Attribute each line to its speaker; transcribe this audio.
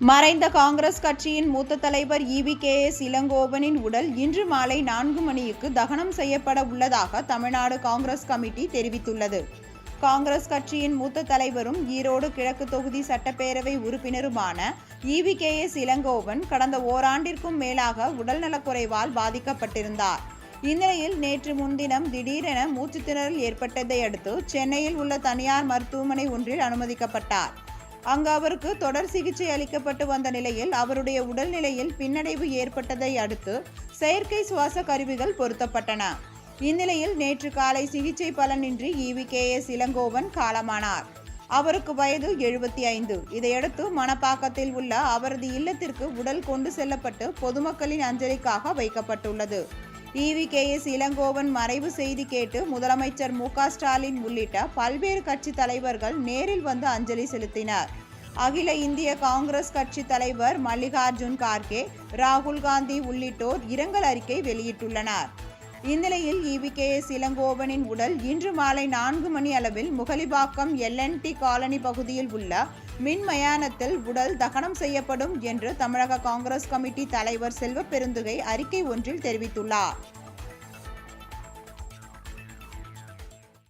Speaker 1: மறைந்த காங்கிரஸ் கட்சியின் மூத்த தலைவர் இவி கே எஸ் இளங்கோவனின் உடல் இன்று மாலை நான்கு மணிக்கு தகனம் செய்யப்பட உள்ளதாக தமிழ்நாடு காங்கிரஸ் கமிட்டி தெரிவித்துள்ளது. காங்கிரஸ் கட்சியின் மூத்த தலைவரும் ஈரோடு கிழக்கு தொகுதி சட்டப்பேரவை உறுப்பினருமான இவி கே எஸ் இளங்கோவன் கடந்த ஓராண்டிற்கும் மேலாக உடல்நலக்குறைவால் பாதிக்கப்பட்டிருந்தார். இந்நிலையில் நேற்று முன்தினம் திடீரென மூச்சுத்திணறல் ஏற்பட்டதை அடுத்து சென்னையில் உள்ள தனியார் மருத்துவமனை ஒன்றில் அனுமதிக்கப்பட்டார். அங்கு அவருக்கு தொடர் சிகிச்சை அளிக்கப்பட்டு வந்த நிலையில் அவருடைய உடல்நிலையில் பின்னடைவு ஏற்பட்டதை அடுத்து செயற்கை சுவாச கருவிகள் பொருத்தப்பட்டன. இந்நிலையில் நேற்று காலை சிகிச்சை பலனின்றி இவி கே எஸ் இளங்கோவன் காலமானார். அவருக்கு வயது எழுபத்தி ஐந்து. இதையடுத்து மணப்பாக்கத்தில் உள்ள அவரது இல்லத்திற்கு உடல் கொண்டு செல்லப்பட்டு பொதுமக்களின் அஞ்சலிக்காக வைக்கப்பட்டுள்ளது. டிவி கே எஸ் இளங்கோவன் மறைவு செய்தி கேட்டு முதலமைச்சர் மு. ஸ்டாலின் உள்ளிட்ட பல்வேறு கட்சி தலைவர்கள் நேரில் வந்து அஞ்சலி செலுத்தினர். அகில இந்திய காங்கிரஸ் கட்சி தலைவர் மல்லிகார்ஜுன் கார்கே ராகுல் காந்தி உள்ளிட்டோர் இரங்கல் அறிக்கை வெளியிட்டுள்ளனர். இந்நிலையில் இவி கே எஸ் இளங்கோவனின் உடல் இன்று மாலை நான்கு மணி அளவில் முகலிபாக்கம் எல்என்டி காலனி பகுதியில் உள்ள மின் மயானத்தில் உடல் தகனம் செய்யப்படும் என்று தமிழக காங்கிரஸ் கமிட்டி தலைவர் செல்வ பெருந்துகை அறிக்கை ஒன்றில் தெரிவித்துள்ளார்.